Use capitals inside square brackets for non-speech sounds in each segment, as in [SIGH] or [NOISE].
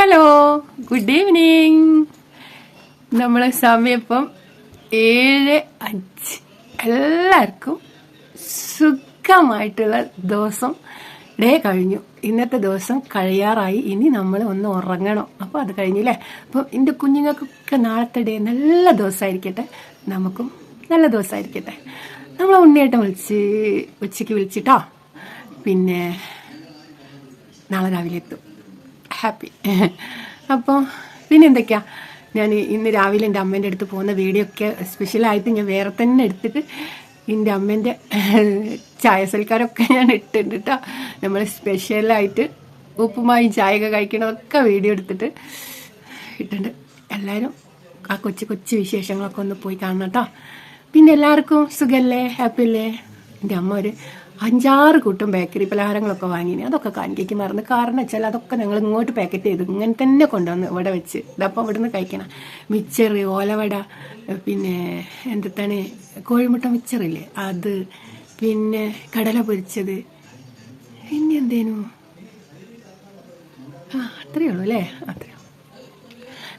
Hello good evening നമ്മളെ സമയം ഇപ്പം ഏഴ് അഞ്ച്. എല്ലാവർക്കും സുഖമായിട്ടുള്ള ദിവസം ഡേ കഴിഞ്ഞു. ഇന്നത്തെ ദിവസം കഴിയാറായി. ഇനി നമ്മൾ ഒന്ന് ഉറങ്ങണം. അപ്പോൾ അത് കഴിഞ്ഞില്ലേ അപ്പം എന്റെ കുഞ്ഞുങ്ങൾക്കൊക്കെ നാളത്തെ ഡേ നല്ല ദിവസമായിരിക്കട്ടെ. നമുക്കും നല്ല ദിവസമായിരിക്കട്ടെ. നമ്മൾ ഉണ്ണിയേട്ടൻ വിളിച്ച് ഉച്ചയ്ക്ക് വിളിച്ചിട്ടോ? പിന്നെ നാളെ രാവിലെ എത്തും. ഹാപ്പി [LAUGHS] അപ്പോൾ പിന്നെ എന്തൊക്കെയാ ഞാൻ ഇന്ന് രാവിലെ എന്റെ അമ്മേന്റെ അടുത്ത് പോകുന്ന വീഡിയോ ഒക്കെ സ്പെഷ്യലായിട്ട് ഞാൻ വേറെ തന്നെ എടുത്തിട്ട് എന്റെ അമ്മേന്റെ [LAUGHS] ചായ സൽക്കാരമൊക്കെ ഞാൻ ഇട്ടിട്ടുണ്ട് കേട്ടോ നമ്മൾ സ്പെഷ്യലായിട്ട് ഉപ്പുമായും ചായയൊക്കെ കഴിക്കണതൊക്കെ വീഡിയോ എടുത്തിട്ട് ഇട്ടിട്ടുണ്ട്. എല്ലാവരും ആ കൊച്ചു കൊച്ചു വിശേഷങ്ങളൊക്കെ ഒന്ന് പോയി കാണണം കേട്ടോ പിന്നെ എല്ലാവർക്കും സുഖല്ലേ? ഹാപ്പി അല്ലേ? എന്റെ അമ്മ ഒരു അഞ്ചാറ് കൂട്ടം ബേക്കറി പലഹാരങ്ങളൊക്കെ വാങ്ങിനി. അതൊക്കെ കാണിക്കേക്ക് മറന്ന്. കാരണം വെച്ചാൽ അതൊക്കെ ഞങ്ങൾ ഇങ്ങോട്ട് പാക്കറ്റ് ചെയ്ത് ഇങ്ങനെ തന്നെ കൊണ്ടുവന്ന് ഇവിടെ വെച്ച്. ഇതപ്പോൾ ഇവിടുന്ന് കഴിക്കണം. മിച്ചർ ഓലവട പിന്നെ എന്താണ് കോഴിമുട്ട മിച്ചറില്ലേ? അത് പിന്നെ കടല പൊരിച്ചത്. പിന്നെ എന്തേനു? ആ അത്രയേ ഉള്ളൂ അല്ലേ? ഉള്ളൂ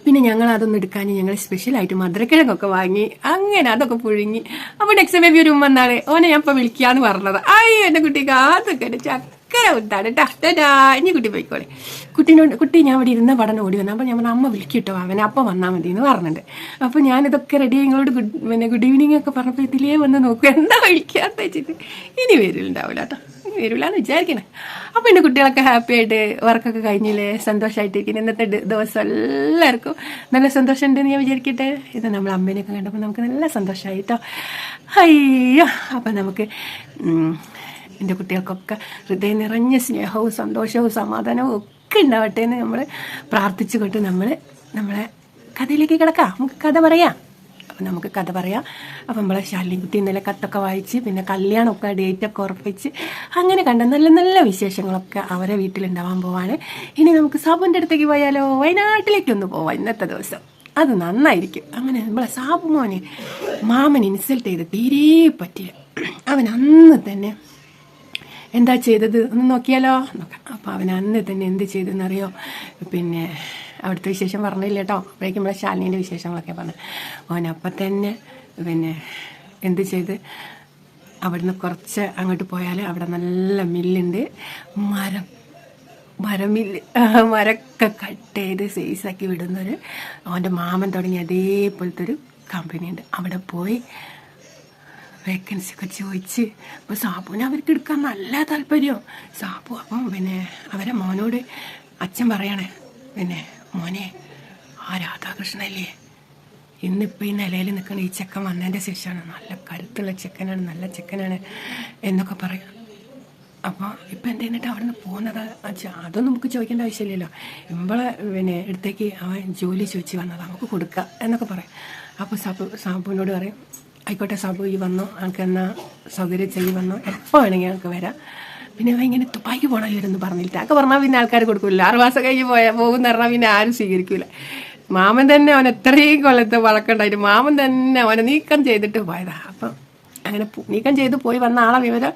പിന്നെ ഞങ്ങൾ അതൊന്നും എടുക്കാൻ ഞങ്ങൾ സ്പെഷ്യലായിട്ട് മധുരക്കിഴങ്ങൊക്കെ വാങ്ങി അങ്ങനെ അതൊക്കെ പുഴുങ്ങി. അപ്പോൾ നെക്സ്റ്റ് ബേബി ഒരു ഉമ്മ എന്നാണ് ഓനെ ഞാൻ ഇപ്പൊ വിളിക്കാന്ന് പറഞ്ഞത്. അയ്യോ എന്റെ കുട്ടിക്ക് അതൊക്കെ ഒരു ചക്കര ഉദ്ധാണ് ടാ ഇനി കുട്ടി പോയിക്കോളെ. കുട്ടീനോട് കുട്ടി ഞാൻ ഇവിടെ ഇരുന്ന പടം ഓടി വന്നു. അപ്പോൾ ഞാൻ അമ്മ വിളിക്കിട്ടോ അവനെ അപ്പം വന്നാൽ മതി എന്ന് പറഞ്ഞിട്ടുണ്ട് അപ്പോൾ ഞാനിതൊക്കെ റെഡി നിങ്ങളോട് ഗുഡ് പിന്നെ ഗുഡ് ഈവനിങ് ഒക്കെ പറഞ്ഞപ്പോൾ ഇതിലേ വന്ന് നോക്കുക എന്താ വിളിക്കാത്ത വെച്ചിട്ട് ഇനി വരില്ലുണ്ടാവില്ല കേട്ടോ. വരില്ല എന്ന് വിചാരിക്കണേ. അപ്പോൾ എന്റെ കുട്ടികളൊക്കെ ഹാപ്പി ആയിട്ട് വർക്കൊക്കെ കഴിഞ്ഞില്ലേ സന്തോഷമായിട്ടിരിക്കുന്നു ഇന്നത്തെ ദിവസം എല്ലാവർക്കും നല്ല സന്തോഷം ഉണ്ടെന്ന് ഞാൻ വിചാരിക്കട്ടെ. ഇത് നമ്മൾ അമ്മേനെയൊക്കെ കണ്ടപ്പോൾ നമുക്ക് നല്ല സന്തോഷമായി കേട്ടോ. അയ്യോ അപ്പം നമുക്ക് എന്റെ കുട്ടികൾക്കൊക്കെ ഹൃദയം നിറഞ്ഞ സ്നേഹവും സന്തോഷവും സമാധാനവും ഒക്കെ ഉണ്ടാവട്ടെ എന്ന് നമ്മൾ പ്രാർത്ഥിച്ചുകൊണ്ട് നമ്മൾ നമ്മളെ കഥയിലേക്ക് കിടക്കാം. നമുക്ക് കഥ പറയാം. അപ്പം നമുക്ക് കഥ പറയാം. അപ്പം നമ്മളെ ശാലിൻകുട്ടി ഇന്നലെ കത്തൊക്കെ വായിച്ച് പിന്നെ കല്യാണമൊക്കെ ഡേറ്റൊക്കെ ഉറപ്പിച്ച് അങ്ങനെ കണ്ട നല്ല നല്ല വിശേഷങ്ങളൊക്കെ അവരെ വീട്ടിലുണ്ടാവാൻ പോവാണ്. ഇനി നമുക്ക് സാബുന്റെ അടുത്തേക്ക് പോയാലോ? വയനാട്ടിലേക്കൊന്ന് പോവാം ഇന്നത്തെ ദിവസം. അത് നന്നായിരിക്കും. അങ്ങനെ നമ്മളെ സാബു മോനെ മാമൻ ഇൻസൾട്ട് ചെയ്ത് തീരെ പറ്റില്ല. അവൻ അന്ന് തന്നെ എന്താ ചെയ്തത്? ഒന്ന് നോക്കിയാലോ? നോക്കാം. അപ്പോൾ അവൻ അന്ന് തന്നെ എന്ത് ചെയ്തെന്നറിയോ? പിന്നെ അവിടുത്തെ വിശേഷം പറഞ്ഞില്ല കേട്ടോ അപ്പോഴേക്കും നമ്മളെ ശാലിനീന്റെ വിശേഷങ്ങളൊക്കെ പറഞ്ഞു. അവൻ അപ്പം തന്നെ പിന്നെ എന്ത് ചെയ്ത്? അവിടുന്ന് കുറച്ച് അങ്ങോട്ട് പോയാൽ അവിടെ നല്ല മില്ലുണ്ട്. മരം മരമില്ല മരമൊക്കെ കട്ട് ചെയ്ത് സൈസാക്കി വിടുന്നൊരു അവന്റെ മാമൻ തുടങ്ങി അതേപോലത്തെ ഒരു കമ്പനിയുണ്ട് അവിടെ പോയി വേക്കൻസി ഒക്കെ ചോദിച്ച് അപ്പോൾ സാബുവിനെ അവർക്ക് എടുക്കാൻ നല്ല താല്പര്യം. സാബു അപ്പം പിന്നെ അവരെ മോനോട് അച്ഛൻ പറയണേ പിന്നെ മോനെ ആ രാധാകൃഷ്ണല്ലേ ഇന്നിപ്പോൾ ഈ നിലയിൽ നിൽക്കുന്ന ഈ ചെക്കൻ വന്നതിന്റെ ശേഷമാണ് നല്ല കരുത്തുള്ള ചെക്കനാണ് നല്ല ചെക്കനാണ് എന്നൊക്കെ പറയാം. അപ്പോൾ ഇപ്പം എന്ത് എന്നിട്ട് അവിടെ നിന്ന് പോകുന്നത് അതൊന്നും നമുക്ക് ചോദിക്കേണ്ട ആവശ്യമില്ലല്ലോ. ഇമ്പളെ പിന്നെ അടുത്തേക്ക് അവൻ ജോലി ചോദിച്ച് വന്നത് നമുക്ക് കൊടുക്കാം എന്നൊക്കെ പറയാം. അപ്പോൾ സാബു സാബുവിനോട് പറയും ആയിക്കോട്ടെ സാബു ഈ വന്നു. ഞങ്ങൾക്ക് എന്നാ സൗകര്യം ചെയ്ത് വന്നു. എപ്പോൾ വേണമെങ്കിൽ ഞങ്ങൾക്ക് വരാം. പിന്നെ അവൻ ഇങ്ങനെ തുപ്പാക്കി പോകണമായിരുന്നു പറഞ്ഞിട്ട്. ഒക്കെ പറഞ്ഞാൽ പിന്നെ ആൾക്കാർ കൊടുക്കില്ല ആറ് മാസം കഴിഞ്ഞ് പോയാൽ പോകുന്ന പറഞ്ഞാൽ പിന്നെ ആരും സ്വീകരിക്കില്ല മാമൻ തന്നെ അവൻ എത്രയും കൊല്ലത്തെ വളക്കുണ്ടായിട്ട് മാമൻ തന്നെ അവനെ നീക്കം ചെയ്തിട്ട് പോയതാ. അപ്പം അങ്ങനെ നീക്കം ചെയ്ത് പോയി വന്ന ആളെ വിവരം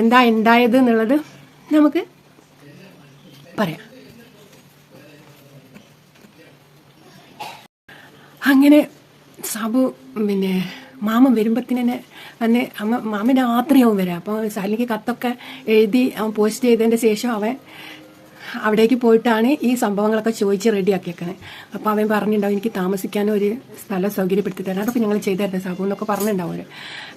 എന്താ ഉണ്ടായത് എന്നുള്ളത് നമുക്ക് പറയാം. അങ്ങനെ സാബു പിന്നെ മാമൻ വരുമ്പത്തിനെ അന്ന് അമ്മ മാമൻ രാത്രിയാവും വരാം. അപ്പോൾ സാലിക്ക് കത്തൊക്കെ എഴുതി അവൻ പോസ്റ്റ് ചെയ്തതിന്റെ ശേഷം അവൻ അവിടേക്ക് പോയിട്ടാണ് ഈ സംഭവങ്ങളൊക്കെ ചോദിച്ച് റെഡിയാക്കിയേക്കണത് അപ്പോൾ അവൻ പറഞ്ഞിട്ടുണ്ടാവും എനിക്ക് താമസിക്കാനും ഒരു സ്ഥലം സൗകര്യപ്പെടുത്തി തരാം അതൊക്കെ ഞങ്ങൾ ചെയ്തു തരാം സാബു എന്നൊക്കെ പറഞ്ഞിട്ടുണ്ടാവും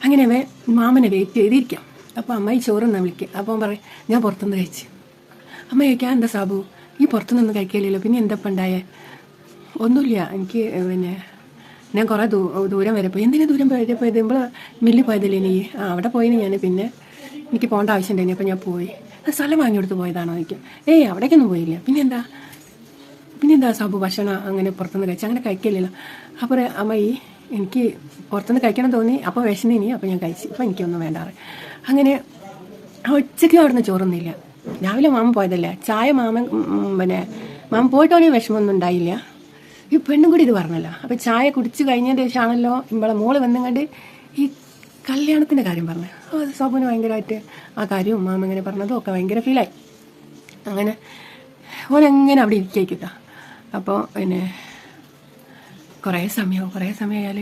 അങ്ങനെ അവൻ മാമനെ വെയിറ്റ് ചെയ്തിരിക്കാം. അപ്പോൾ അമ്മ ഈ ചോറൊന്നാ വിളിക്കുക അപ്പോൾ പറയും ഞാൻ പുറത്തുനിന്ന് കഴിച്ചു. അമ്മ ചോദിക്കാം എന്താ സാബു? ഈ പുറത്തുനിന്ന് കഴിക്കില്ലല്ലോ പിന്നെ എന്താ ഇപ്പം ഉണ്ടായേ? ഒന്നുമില്ല എനിക്ക് പിന്നെ ഞാൻ കുറേ ദൂ ദൂരം വരെ പോയി. എന്തിനാ ദൂരം വരെ പോയത്? നമ്മൾ മില്ലിൽ പോയതല്ലേ നീ? ആ അവിടെ പോയിന് ഞാൻ പിന്നെ. എനിക്ക് പോകേണ്ട ആവശ്യം ഉണ്ടായി അപ്പോൾ ഞാൻ പോയി. സ്ഥലം വാങ്ങി കൊടുത്ത് പോയതാണോ എനിക്ക്? ഏയ് അവിടേക്കൊന്നും പോയില്ല. പിന്നെന്താ? പിന്നെന്താ സാബു? ഭക്ഷണം അങ്ങനെ പുറത്തുനിന്ന് കഴിച്ചു അങ്ങനെ കഴിക്കില്ലല്ലോ അപ്പോൾ അമ്മ ഈ എനിക്ക് പുറത്തുനിന്ന് കഴിക്കണം തോന്നി. അപ്പോൾ വിശന്നിനി അപ്പോൾ ഞാൻ കഴിച്ചു. അപ്പോൾ എനിക്കൊന്നും വേണ്ടാറ്. അങ്ങനെ ഉച്ചയ്ക്ക് അവിടുന്ന് ചോറൊന്നുമില്ല. രാവിലെ മാമൻ പോയതല്ലേ? ചായ മാമൻ പിന്നെ മാമൻ പോയിട്ടോനെ വിഷമമൊന്നും ഉണ്ടായില്ല. ഈ പെണ്ണും കൂടി ഇത് പറഞ്ഞല്ലോ. അപ്പോൾ ചായ കുടിച്ച് കഴിഞ്ഞതിന് ശേഷമാണല്ലോ ഇമ്പളെ മോൾ വന്നുകൊണ്ട് ഈ കല്യാണത്തിന്റെ കാര്യം പറഞ്ഞു. അപ്പോൾ സോപ്പന് ഭയങ്കരമായിട്ട് ആ കാര്യവും മാമ ഇങ്ങനെ പറഞ്ഞതും ഒക്കെ ഭയങ്കര ഫീലായി അങ്ങനെ ഓനെങ്ങനെ അവിടെ ഇരിക്കുക അപ്പോൾ പിന്നെ കുറേ സമയവും. കുറേ സമയമായാൽ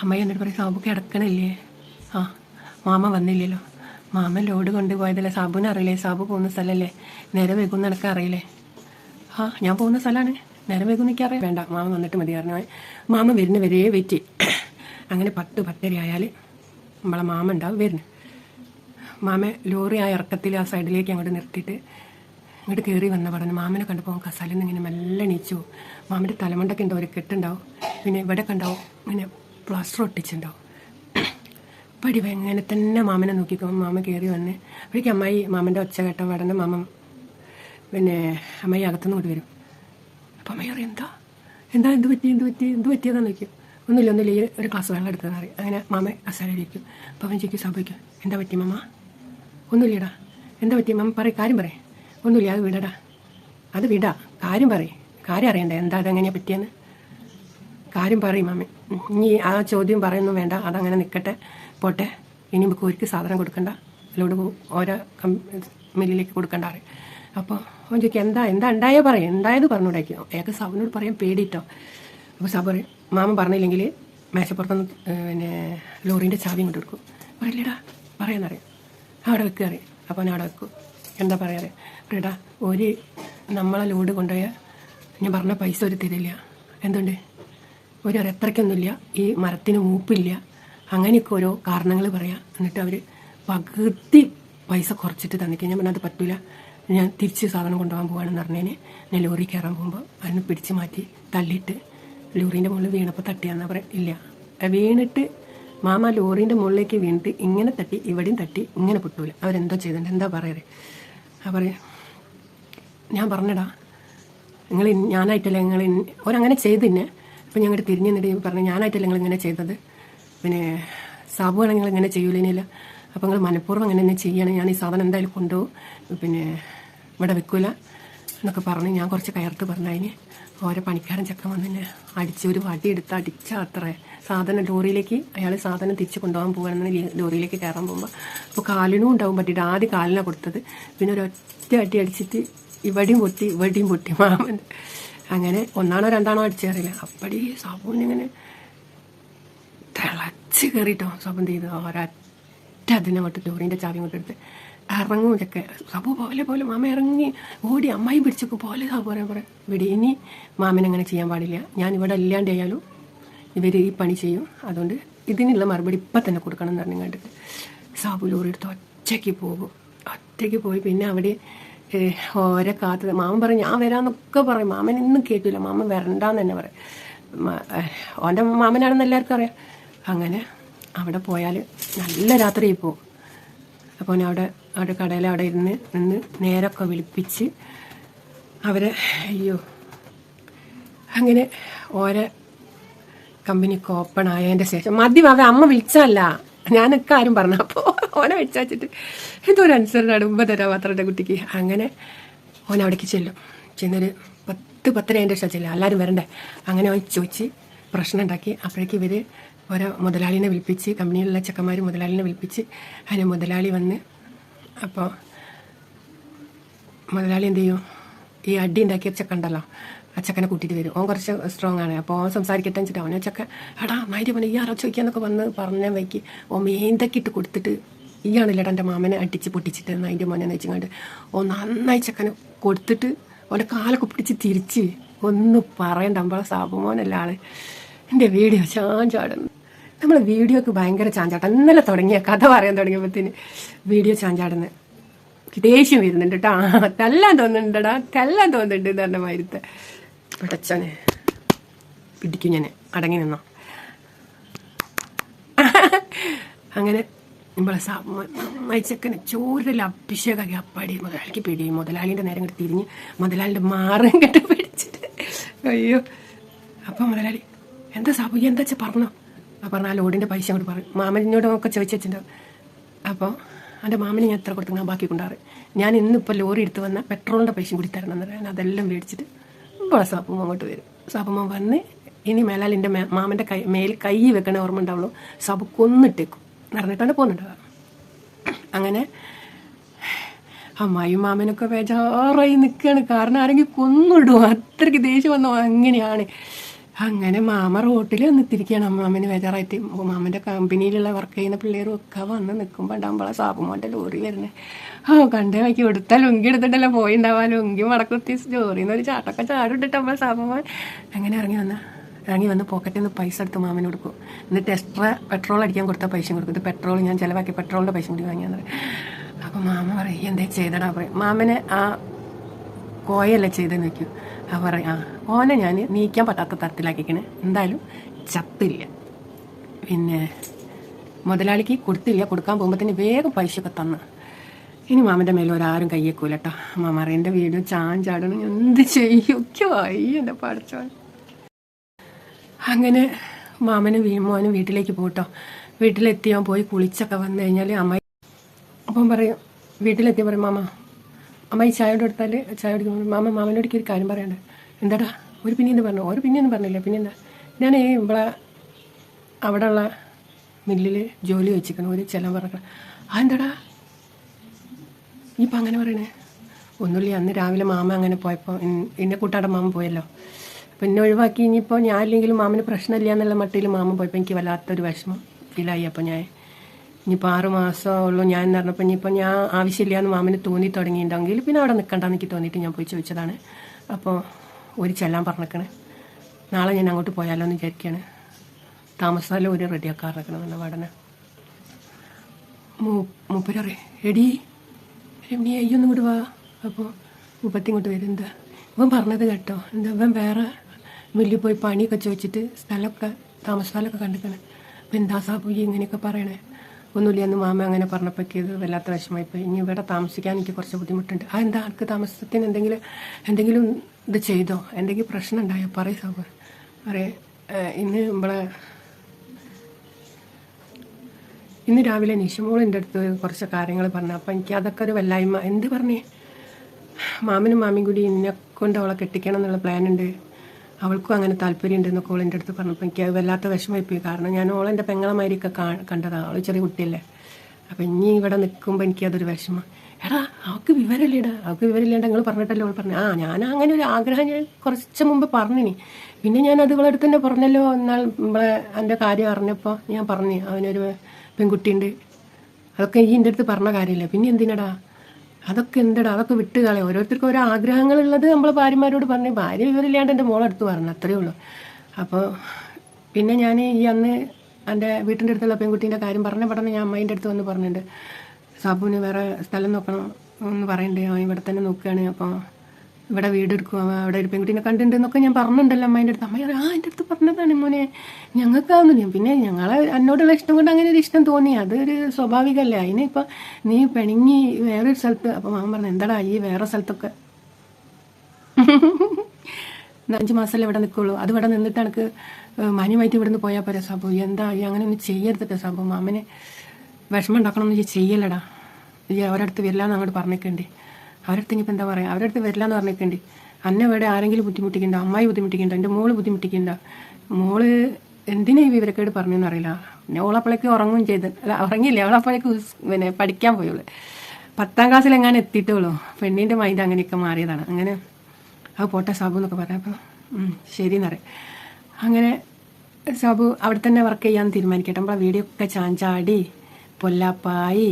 അമ്മ എന്നിട്ട് പറയും സാബു കിടക്കണില്ലേ? ആ മാമ വന്നില്ലല്ലോ. Mama load കൊണ്ടുപോയതല്ലേ? സാബുവിനെ അറിയില്ലേ സാബു പോകുന്ന സ്ഥലമല്ലേ നേരെ വൈകുന്ന നടക്കാൻ അറിയില്ലേ? ആ ഞാൻ പോകുന്ന സ്ഥലമാണ് നേരെ വേണ്ട മാമ വന്നിട്ട് മതി പറഞ്ഞു മാമ വരുന്ന വരെ വെയിറ്റ്. അങ്ങനെ പത്ത് പത്തര ആയാൽ നമ്മളെ മാമ ഉണ്ടാവും വരുന്നു. മാമ ലോറി ആ ഇറക്കത്തിൽ ആ സൈഡിലേക്ക് അങ്ങോട്ട് നിർത്തിയിട്ട് ഇങ്ങോട്ട് കയറി വന്ന പറഞ്ഞു മാമനെ കണ്ടപ്പോൾ കസാലിൽ നിന്ന് ഇങ്ങനെ മെല്ലെ എണീച്ചു. മാമന്റെ തലമണ്ടൊക്കെ ഉണ്ടാവും ഒരു കെട്ടുണ്ടാവും. പിന്നെ ഇവിടെ കണ്ടാവും ഇങ്ങനെ പ്ലാസ്റ്റർ ഒട്ടിച്ചുണ്ടാവും പടി അങ്ങനെ തന്നെ മാമനെ നോക്കിക്കോ. മാമ കയറി വന്ന് അപ്പോഴേക്കും അമ്മായി മാമന്റെ ഒച്ച കേട്ട വടന്ന് മാമ പിന്നെ അമ്മായി അകത്തുനിന്ന് കൊണ്ട് വരും. അപ്പം അമ്മ പറയും എന്താ? എന്താ എന്ത് പറ്റി എന്ത് പറ്റി എന്ത് പറ്റിയതാന്ന് ചോദിക്കും. ഒന്നുമില്ല ഒന്നുമില്ല ഈ ഒരു ക്ലാസ് വെള്ളം എടുത്തതെന്ന് പറയും. അങ്ങനെ മാമ കസാരയിലിരിക്കും അപ്പം അവൻ ചോദിക്കും സംഭവിക്കും. എന്താ പറ്റി മാമ? ഒന്നുമില്ലടാ. എന്താ പറ്റി മാമ? പറയും കാര്യം പറയും. ഒന്നുമില്ല അത് വിടടാ. അത് വിടാ. കാര്യം പറയും. കാര്യം അറിയണ്ടേ? എന്താ അതെങ്ങനെയാണ് പറ്റിയെന്ന്? കാര്യം പറയും മാമി. ഇനി ആ ചോദ്യം പറയൊന്നും വേണ്ട. അതങ്ങനെ നിൽക്കട്ടെ പോട്ടെ. ഇനി നമുക്ക് ഒരിക്കൽ സാധനം കൊടുക്കണ്ട. അതിലോട് ഓരോ കം മില്ലിലേക്ക് കൊടുക്കണ്ട പറയും. അപ്പോൾ അവൻ ചോദിക്കും എന്താ എന്താ ഉണ്ടായേ പറയും ഉണ്ടായത് പറഞ്ഞുകൂടായിരിക്കും അയാൾക്ക് സാബിനോട് പറയാൻ പേടിയിട്ടോ അപ്പോൾ സബ് പറയും മാമൻ പറഞ്ഞില്ലെങ്കിൽ മേശപ്പുറത്തുനിന്ന് പിന്നെ ലോറീന്റെ ചാവി കൊണ്ട് കൊടുക്കും പറയില്ലടാ പറയാന്നറിയാം അവിടെ വെക്കുക അറിയാം അപ്പോൾ ഞാൻ അവിടെ വെക്കും. എന്താ പറയാറ് പറയടാ ഒരു നമ്മളെ ലോഡ് കൊണ്ടുപോയ ഞാൻ പറഞ്ഞ പൈസ ഒരു തരില്ല. എന്തുണ്ട്? ഒരു എത്രയ്ക്കൊന്നുമില്ല ഈ മരത്തിന് മൂപ്പില്ല. അങ്ങനെയൊക്കെ ഓരോ കാരണങ്ങൾ പറയാം. എന്നിട്ട് അവർ പകുതി പൈസ കുറച്ചിട്ട് തന്നിക്കാൻ ഞാൻ അത് പറ്റൂല. ഞാൻ തിരിച്ച് സാധനം കൊണ്ടുപോകാൻ പോവാണെന്ന് പറഞ്ഞതിന് ഞാൻ ലോറി കയറാൻ പോകുമ്പോൾ അതിന് പിടിച്ച് മാറ്റി തള്ളിയിട്ട് ലോറീന്റെ മുകളിൽ വീണപ്പോൾ തട്ടിയാന്നാ പറയാം. ഇല്ല. വീണിട്ട് മാമ ലോറീന്റെ മുകളിലേക്ക് വീണിട്ട് ഇങ്ങനെ തട്ടി ഇവിടെയും തട്ടി ഇങ്ങനെ പൊട്ടൂല. അവരെന്തോ ചെയ്തിട്ടുണ്ട്. എന്താ പറയാറ് ആ പറയാ. ഞാൻ പറഞ്ഞടാ നിങ്ങൾ ഞാനായിട്ടല്ല നിങ്ങൾ ഒരങ്ങനെ ചെയ്തിന്നെ അപ്പം ഞങ്ങൾ തിരിഞ്ഞു നിന്നിട്ട് പറഞ്ഞു ഞാനായിട്ടല്ല നിങ്ങൾ ഇങ്ങനെ ചെയ്തത്? പിന്നെ സാബുവാണ് നിങ്ങൾ ഇങ്ങനെ ചെയ്യൂലിനില്ല അപ്പം നിങ്ങൾ മനഃപൂർവം അങ്ങനെ തന്നെ ചെയ്യണം. ഞാൻ ഈ സാധനം എന്തായാലും കൊണ്ടുപോകും പിന്നെ ഇവിടെ വെക്കൂല എന്നൊക്കെ പറഞ്ഞ് ഞാൻ കുറച്ച് കയർത്ത് പറഞ്ഞതിന് ഓരോ പണിക്കാരൻ ചക്കം വന്നിന് അടിച്ച് ഒരു വടി എടുത്ത് അടിച്ച അത്ര. സാധനം ലോറിയിലേക്ക് അയാൾ സാധനം തിരിച്ച് കൊണ്ടുപോകാൻ പോകുകയാണെന്ന് ലോറിയിലേക്ക് കയറാൻ പോകുമ്പോൾ അപ്പോൾ കാലിനും ഉണ്ടാവും പറ്റിയിട്ട് ആദ്യം കാലിനാണ് കൊടുത്തത്. പിന്നെ ഒരൊറ്റ അടി അടിച്ചിട്ട് ഇവടിയും പൊട്ടി ഇവടിയും പൊട്ടി മാമൻ. അങ്ങനെ ഒന്നാണോ രണ്ടാണോ അടിച്ചറിയില്ല അപ്പടി സാബുവിനിങ്ങനെ തിളച്ച് കയറിയിട്ടോ സബം ചെയ്ത്? ഒരൊറ്റ അതിനെ വിട്ട് ഡോറിന്റെ ചാവി കൊണ്ട് എടുത്ത് ഇറങ്ങും ഇതൊക്കെ. സബു പോലെ പോലെ മാമ ഇറങ്ങി ഓടി അമ്മായി പിടിച്ചൊക്കെ പോലെ സാബു പറയാൻ പറയാം ഇവിടെ ഇനി മാമൻ അങ്ങനെ ചെയ്യാൻ പാടില്ല. ഞാൻ ഇവിടെ ഇല്ലാണ്ടായാലും ഇവർ ഈ പണി ചെയ്യും. അതുകൊണ്ട് ഇതിനുള്ള മറുപടി ഇപ്പം തന്നെ കൊടുക്കണം എന്ന് പറഞ്ഞു കണ്ടിട്ട് സാബു ലോറി എടുത്ത് ഒറ്റയ്ക്ക് പോകും. ഒറ്റയ്ക്ക് പോയി പിന്നെ അവിടെ ഓരോ കാത്തത് മാമൻ പറയും ഞാൻ വരാമെന്നൊക്കെ പറയും. മാമൻ ഇന്നും കേട്ടില്ല. മാമൻ വരണ്ടെന്ന് തന്നെ പറയും. ഓന്റെ മാമനാണെന്ന് എല്ലാവർക്കും അറിയാം. അങ്ങനെ അവിടെ പോയാൽ നല്ല രാത്രി പോകും അപ്പോൾ ഞാൻ അവിടെ അവിടെ കടയിൽ അവിടെ ഇരുന്ന് നിന്ന് നേരൊക്കെ വിളിപ്പിച്ച് അവരെ അയ്യോ അങ്ങനെ ഓരോ കമ്പനിക്ക് ഓപ്പൺ ആയതിന്റെ ശേഷം മതി അവ അമ്മ വിളിച്ചല്ല ഞാനൊക്കെ ആരും പറഞ്ഞു അപ്പോൾ ഓനെ വിളിച്ചാച്ചിട്ട് ഇതൊരു അനുസരണമാണ് ഉമ്മ തരാം പത്രന്റെ കുട്ടിക്ക്. അങ്ങനെ ഓൻ അവിടേക്ക് ചെല്ലും. ചെന്നൊരു പത്ത് പത്തര അതിന്റെ ശേഷം ചെല്ലും. എല്ലാവരും വരണ്ടേ? അങ്ങനെ ഓൻ ചോദിച്ച് പ്രശ്നം ഉണ്ടാക്കി. അപ്പോഴേക്ക് ഇവർ ഓരോ മുതലാളിനെ വിളിപ്പിച്ച് കമ്പനിയിലുള്ള ചെക്കന്മാർ മുതലാളിനെ വിളിപ്പിച്ച് അതിന് മുതലാളി വന്ന് അപ്പോൾ മുതലാളി എന്ത് ചെയ്യും? ഈ അടി ഉണ്ടാക്കിയ ചെക്കണ്ടല്ലോ ആ ചെക്കനെ കൂട്ടിയിട്ട് വരും. ഓൻ കുറച്ച് സ്ട്രോങ് ആണ്. അപ്പോൾ ഓൻ സംസാരിക്കട്ടെ വെച്ചിട്ട് അവനെ ചെക്കൻ എടാ മൈരി പോലെ ഈ ആരോ ചോദിക്കാന്നൊക്കെ വന്ന് പറഞ്ഞ വയ്ക്ക് ഓ മേന്തൊക്കെ ഇട്ട് കൊടുത്തിട്ട് ഈയാണില്ലടാ എന്റെ മാമനെ അടിച്ച് പൊട്ടിച്ചിട്ട് അതിന്റെ മോനെ വെച്ചുകൊണ്ട് ഓ നന്നായി ചെക്കനെ കൊടുത്തിട്ട് ഓന്റെ കാലൊക്കെ പിടിച്ച് തിരിച്ച് ഒന്നും പറയണ്ട. നമ്മളെ സാബുമോനല്ല ആൾ. എന്റെ വീഡിയോ ചാൻ ചാടുന്നു. നമ്മൾ വീഡിയോക്ക് ഭയങ്കര ചാഞ്ചാട്ടം. ഇന്നലെ തുടങ്ങിയ കഥ പറയാൻ തുടങ്ങിയപ്പോഴത്തേന് വീഡിയോ ചാഞ്ചാടുന്നത് ദേഷ്യം വരുന്നുണ്ട് കേട്ടോ തല്ലാൻ തോന്നുന്നുണ്ടടാ. തല്ലാൻ തോന്നുന്നുണ്ട് എന്ന് പറഞ്ഞ മരുത്ത് പിടച്ചോനെ. പിടിക്കും ഞാൻ അടങ്ങി നിന്നോ. അങ്ങനെ നമ്മളെ മൈച്ചക്കന് ചോറിൽ അഭിഷേകമാക്കി അപ്പാടി മുതലാളിക്ക് പിടി. മുതലാളിന്റെ നേരം കൂടി തിരിഞ്ഞ് മുതലാളിന്റെ മാറും കേട്ട് പിടിച്ചിട്ട്. അയ്യോ. അപ്പം മുതലാളി എന്താ സാബു? എന്താ വെച്ചാൽ പറഞ്ഞോ? ആ പറഞ്ഞ ആ ലോഡിന്റെ പൈസ അങ്ങോട്ട് പറയും മാമനോട് ഒക്കെ ചോദിച്ചു അപ്പോൾ എന്റെ മാമന് ഞാൻ എത്ര കൊടുത്തു ഞാൻ ബാക്കി കൊണ്ടാറ് ഞാൻ ഇന്നിപ്പോൾ ലോറി എടുത്ത് വന്ന പെട്രോളിന്റെ പൈസ കൂടി തരണം എന്ന് പറയാൻ അതെല്ലാം മേടിച്ചിട്ട് ഇപ്പോൾ സാപ്പുമ്മ അങ്ങോട്ട് വരും. സാപ്പുമ്മ വന്ന് ഇനി മേലാൽ എന്റെ മാമന്റെ കൈ മേൽ കൈ വെക്കണ ഓർമ്മ ഉണ്ടാവുള്ളൂ. സബ് കൊന്നിട്ടേക്കും നടന്നിട്ടാണ് പോകുന്നുണ്ടാവുക അങ്ങനെ അമ്മായും മാമനൊക്കെ ബേജാറായി നിൽക്കുകയാണ് കാരണം ആരെങ്കിലും കൊന്നിടും. അത്രയ്ക്ക് ദേഷ്യം വന്നോ? അങ്ങനെയാണ്. അങ്ങനെ മാമ റോട്ടിൽ വന്നിത്തിരിക്കുകയാണ് അമ്മാമന് ബേജാറായിട്ട്. മാമന്റെ കമ്പനിയിലുള്ള വർക്ക് ചെയ്യുന്ന പിള്ളേരും ഒക്കെ വന്ന് നിൽക്കുമ്പോൾ ഉണ്ടാകുമ്പോൾ സാബുമോന്റെ ലോറി വരുന്നത് ഓ കണ്ടേ വയ്ക്ക് എടുത്താൽ ലുങ്കി എടുത്തിട്ടല്ല പോയി ഉണ്ടാവാൻ ലുങ്കി മടക്കുത്തി ജോറിന്ന് ഒരു ചാട്ടൊക്കെ ചാടിട്ടിട്ട് നമ്മൾ സാബുമോൻ അങ്ങനെ ഇറങ്ങി വന്ന ഇറങ്ങി വന്ന് പോക്കറ്റിൽ നിന്ന് പൈസ എടുത്ത് മാമന് കൊടുക്കും. എന്നിട്ട് എക്സ്ട്രാ പെട്രോൾ അടിക്കാൻ കൊടുത്ത പൈസ കൊടുക്കും. ഇത് പെട്രോൾ ഞാൻ ചിലവാക്കി പെട്രോളിന്റെ പൈസ കൂടി പറയും അപ്പോൾ മാമ പറയും എന്തേ ചെയ്തടാ? പറയും. മാമന് ആ കോയല്ലേ ചെയ്തെന്ന് വെക്കും. ആ പറയും. ആ ഓനെ ഞാൻ നീക്കാൻ പറ്റാത്ത തരത്തിലാക്കിക്കണേ. എന്തായാലും ചത്തില്ല. പിന്നെ മുതലാളിക്ക് കൊടുത്തില്ല. കൊടുക്കാൻ പോകുമ്പോൾ തന്നെ വേഗം പൈസയൊക്കെ തന്ന്. ഇനി മാമന്റെ മേലെ ഒരാരും കയ്യേക്കൂല കേട്ടോ മാമ പറയും എന്റെ വീഡിയോ ചാഞ്ചാടണം എന്ത് ചെയ്യൊക്കെ വയ്യ എന്റെ പഠിച്ചോൻ അങ്ങനെ മാമനും വീമോനും വീട്ടിലേക്ക് പോട്ടോ. വീട്ടിലെത്തി. അവൻ പോയി കുളിച്ചൊക്കെ വന്നു കഴിഞ്ഞാൽ അമ്മ അപ്പം പറയും വീട്ടിലെത്തി പറയും മാമ അമ്മ ഈ ചായ കൊടുത്താൽ ചായ കുടിക്കുമ്പോൾ മാമ മാമനോടൊക്കെ ഒരു കാര്യം പറയണ്ട എന്താടാ ഒരു പിന്നെന്ന് പറഞ്ഞു ഒരു പിന്നെയൊന്നും പറഞ്ഞില്ല? പിന്നെന്താ? ഞാൻ ഇവിടെ അവിടെ ഉള്ള മില്ലിൽ ജോലി വെച്ചിരിക്കണം ഒരു ചെലവ് പറക്കണം ആ എന്താടാ ഇപ്പം അങ്ങനെ പറയണേ? ഒന്നുമില്ല അന്ന് രാവിലെ മാമ അങ്ങനെ പോയപ്പോൾ എന്നെ കൂട്ടാടെ മാമ പോയല്ലോ. അപ്പം എന്നെ ഒഴിവാക്കി ഇനിയിപ്പോൾ ഞാൻ ഇല്ലെങ്കിലും മാമന് പ്രശ്നമില്ല എന്നുള്ള മട്ടിൽ മാമ പോയപ്പോൾ എനിക്ക് വല്ലാത്തൊരു വിഷമം ഫീലായി. അപ്പോൾ ഞാൻ ഇനിയിപ്പോൾ ആറ് മാസമുള്ളൂ ഞാൻ എന്ന് പറഞ്ഞപ്പോൾ ഇനിയിപ്പോൾ ഞാൻ ആവശ്യമില്ല എന്ന് മാമന് തോന്നി തുടങ്ങിയിട്ടുണ്ടെങ്കിൽ പിന്നെ അവിടെ നിൽക്കണ്ടെന്ന് എനിക്ക് തോന്നിയിട്ട് ഞാൻ പോയി ചോദിച്ചതാണ്. അപ്പോൾ ഒരു ചെല്ലാൻ പറഞ്ഞേക്കണേ നാളെ ഞാൻ അങ്ങോട്ട് പോയാലോ എന്ന് വിചാരിക്കുകയാണ് താമസസ്ഥലം ഒരു റെഡിയാക്കാറിക്കണം പഠനം മൂപ്പരറി എടി രമണി അയ്യൊന്നും കൂടി വാ. അപ്പോൾ മുപ്പത്തി ഇങ്ങോട്ട് വരും. എന്താ? ഇവൻ പറഞ്ഞത് കേട്ടോ. എന്താ? ഇവൻ വേറെ വലിയ പോയി പണിയൊക്കെ ചോദിച്ചിട്ട് സ്ഥലമൊക്കെ താമസ സ്ഥലമൊക്കെ കണ്ടിക്കണം അപ്പം എന്താ സാബു ഇങ്ങനെയൊക്കെ പറയണേ? ഒന്നുമില്ല എന്ന് മാമ അങ്ങനെ പറഞ്ഞപ്പോഴേക്ക് ഇത് വല്ലാത്ത വിഷമമായിപ്പോയി ഇനി ഇവിടെ താമസിക്കാൻ എനിക്ക് കുറച്ച് ബുദ്ധിമുട്ടുണ്ട്. ആ എന്താ ആൾക്ക് താമസത്തിന് എന്തെങ്കിലും എന്തെങ്കിലും ഇത് ചെയ്തോ? എന്തെങ്കിലും പ്രശ്നം ഉണ്ടായോ? പറയും സാബ്. പറയേ. ഇന്ന് നമ്മളെ ഇന്ന് രാവിലെ നിഷമോളിന്റെ അടുത്ത് കുറച്ച് കാര്യങ്ങൾ പറഞ്ഞു. അപ്പം എനിക്ക് അതൊക്കെ ഒരു വല്ലായ്മ. എന്ത് പറഞ്ഞേ? മാമനും മാമിയും കൂടി എന്നെ കൊണ്ട് അവളെ കെട്ടിക്കണം എന്നുള്ള പ്ലാൻ ഉണ്ട്. അവൾക്കും അങ്ങനെ താല്പര്യം ഉണ്ട് എന്റെ അടുത്ത് പറഞ്ഞപ്പോൾ എനിക്ക് അത് വല്ലാത്ത വിഷമമായിപ്പോയി. കാരണം ഞാൻ ഓളെന്റെ പെങ്ങളമാരിയൊക്കെ കാ കണ്ടതാണ് അവൾ ചെറിയ കുട്ടിയല്ലേ. അപ്പം ഇനി ഇവിടെ നിൽക്കുമ്പോൾ എനിക്ക് അതൊരു വിഷമം. എടാ അവൾക്ക് വിവരമില്ലടാ? അവൾക്ക് വിവരമില്ലാണ്ട് നിങ്ങൾ പറഞ്ഞിട്ടല്ലോ അവൾ പറഞ്ഞു. ആ ഞാൻ അങ്ങനെ ഒരു ആഗ്രഹം ഞാൻ കുറച്ച് മുമ്പ് പറഞ്ഞിനി. പിന്നെ ഞാൻ അത് ഇവളടുത്ത് തന്നെ പറഞ്ഞല്ലോ. എന്നാൽ നമ്മളെ എന്റെ കാര്യം അറിഞ്ഞപ്പോൾ ഞാൻ പറഞ്ഞു. അവനൊരു പെൺകുട്ടിയുണ്ട്. അതൊക്കെ ഈ എന്റെ അടുത്ത് പറഞ്ഞ കാര്യമില്ല. പിന്നെ എന്തിനടാ? അതൊക്കെ എന്തടാ? അതൊക്കെ വിട്ട് കളയാം ഓരോരുത്തർക്കും ഓരോ ആഗ്രഹങ്ങളുള്ളത് നമ്മൾ ഭാര്യമാരോട് പറഞ്ഞു. ഭാര്യ വിവരമില്ലാണ്ട് എന്റെ മോളെടുത്ത് പറഞ്ഞു. അത്രയേ ഉള്ളൂ. അപ്പോൾ പിന്നെ ഞാൻ ഈ അന്ന് എന്റെ വീട്ടിന്റെ അടുത്തുള്ള പെൺകുട്ടീന്റെ കാര്യം പറഞ്ഞ പെട്ടെന്ന് ഞാൻ അമ്മേന്റെ അടുത്ത് വന്ന് പറഞ്ഞിട്ടുണ്ട്. സാബുവിന് വേറെ സ്ഥലം നോക്കണം എന്ന് പറയണ്ടേ അവൻ ഇവിടെ തന്നെ നോക്കുകയാണ്. അപ്പോൾ ഇവിടെ വീട് എടുക്കും അവൻ അവിടെ ഒരു പെൺകുട്ടീനെ കണ്ടിട്ടുണ്ടെന്നൊക്കെ ഞാൻ പറഞ്ഞിട്ടുണ്ടല്ലോ അമ്മേന്റെ അടുത്ത്. അമ്മ ആ എന്റെ അടുത്ത് പറഞ്ഞതാണ് മോനെ. ഞങ്ങൾക്കാവുന്നില്ല പിന്നെ ഞങ്ങളെ എന്നോടുള്ള ഇഷ്ടം കൊണ്ട് അങ്ങനെ ഒരു ഇഷ്ടം തോന്നി. അതൊരു സ്വാഭാവികമല്ലേ അതിന് ഇപ്പം നീ പെണിങ്ങി വേറൊരു സ്ഥലത്ത് അപ്പം മാമൻ പറഞ്ഞു എന്താടാ ഈ വേറെ സ്ഥലത്തൊക്കെ? അഞ്ച് മാസമല്ലേ ഇവിടെ നിൽക്കുള്ളൂ അത് ഇവിടെ നിന്നിട്ട് എനിക്ക് മാന്യമായിട്ട് ഇവിടുന്ന് പോയാൽ പോരാ സാബു. എന്താ ഈ അങ്ങനെ ഒന്നും ചെയ്യരുതട്ടെ സാബു. മാമനെ വിഷമം ഉണ്ടാക്കണമെന്ന് ചെയ്യലടാ ഈ അവരടുത്ത് വരില്ല എന്ന് അങ്ങോട്ട് പറഞ്ഞേക്കണ്ടേ. അവരുടെ അടുത്ത് ഇനിയിപ്പോൾ എന്താ പറയുക അവരടുത്ത് വരില്ല എന്ന് പറഞ്ഞിട്ടുണ്ട്. അന്നെ ഇവിടെ ആരെങ്കിലും ബുദ്ധിമുട്ടിക്കണ്ട അമ്മായി ബുദ്ധിമുട്ടിക്കണ്ട എന്റെ മോൾ ബുദ്ധിമുട്ടിക്കണ്ട. മോൾ എന്തിനാ ഈ വിവരക്കേട് പറഞ്ഞെന്ന് അറിയില്ല. പിന്നെ ഓളപ്പളേക്ക് ഉറങ്ങും ചെയ്ത്. അല്ല ഉറങ്ങിയില്ല? ഓളപ്പളേക്ക് പിന്നെ പഠിക്കാൻ പോയുള്ളൂ പത്താം ക്ലാസ്സിൽ എങ്ങാനും എത്തിയിട്ടുള്ളൂ പെണ്ണിന്റെ മൈൻഡ് അങ്ങനെയൊക്കെ മാറിയതാണ്. അങ്ങനെ അത് പോട്ടെ സാബു എന്നൊക്കെ പറഞ്ഞപ്പോൾ ശരി എന്നറിയാം അങ്ങനെ സാബു അവിടെ തന്നെ വർക്ക് ചെയ്യാൻ തീരുമാനിക്കട്ടെ. നമ്മളെ വീഡിയോ ഒക്കെ ചാഞ്ചാടി പൊല്ലാപ്പായി.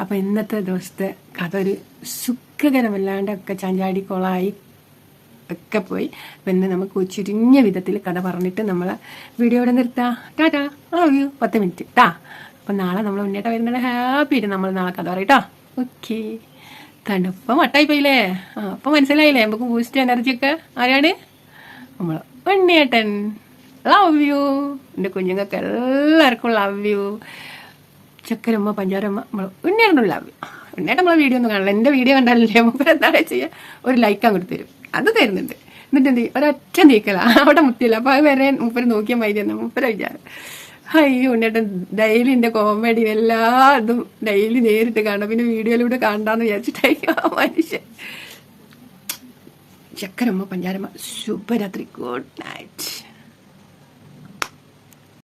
അപ്പോൾ ഇന്നത്തെ ദിവസത്തെ കഥ ഒരു സുഖകരമല്ലാണ്ടൊക്കെ ചാഞ്ചാടി കൊളായി ഒക്കെ പോയി. അപ്പം ഇന്ന് നമുക്ക് ചുരുങ്ങിയ വിധത്തിൽ കഥ പറഞ്ഞിട്ട് നമ്മൾ വീഡിയോ ഇവിടെ നിർത്താം. ടാറ്റാ. ലവ് യു പത്ത് മിനിറ്റ്. ടാ. അപ്പം നാളെ നമ്മൾ മുന്നേറ്റം വരുന്നത് ഹാപ്പി ആയിട്ട് നമ്മൾ നാളെ കഥ പറയട്ടോ ട്ടോ. ഓക്കെ തണുപ്പം വട്ടായി പോയില്ലേ ആ അപ്പം മനസ്സിലായില്ലേ? നമുക്ക് ബൂസ്റ്റ് എനർജി ഒക്കെ ആരാണ്? നമ്മൾ ഉണ്ണിയേട്ടൻ. ലവ് യു എന്റെ കുഞ്ഞുങ്ങൾക്ക് എല്ലാവർക്കും ലവ് യു ചക്കരമ്മ പഞ്ചാരമ്മ നമ്മൾ ഉണ്ണിയാണുള്ള ഉണ്ണിയേട്ടൻ നമ്മളെ വീഡിയോ ഒന്നും കാണില്ല എന്റെ വീഡിയോ കണ്ടാലല്ലേ മൂപ്പര് എന്താ ചെയ്യുക ഒരു ലൈക്ക് അങ്ങോട്ട് തരും. അത് തരുന്നുണ്ട്. എന്നിട്ട് എന്ത് ചെയ്യും? ഒരൊറ്റ നീക്കല. അവിടെ മുത്തില്ല അപ്പോൾ അത് വരെ മൂപ്പര് നോക്കിയാൽ മതി തന്നെ മൂപ്പര വിചാരം. അയ്യോ ഉണ്ണിയേട്ടൻ ഡെയിലി എന്റെ കോമഡി എല്ലാ ഇതും ഡെയിലി നേരിട്ട് കാണാം പിന്നെ വീഡിയോയിലൂടെ കാണാന്ന് വിചാരിച്ചിട്ടായിരിക്കും ആ മനുഷ്യൻ. ചക്കരമ്മ പഞ്ചാരമ്മ ശുഭരാത്രി. Good night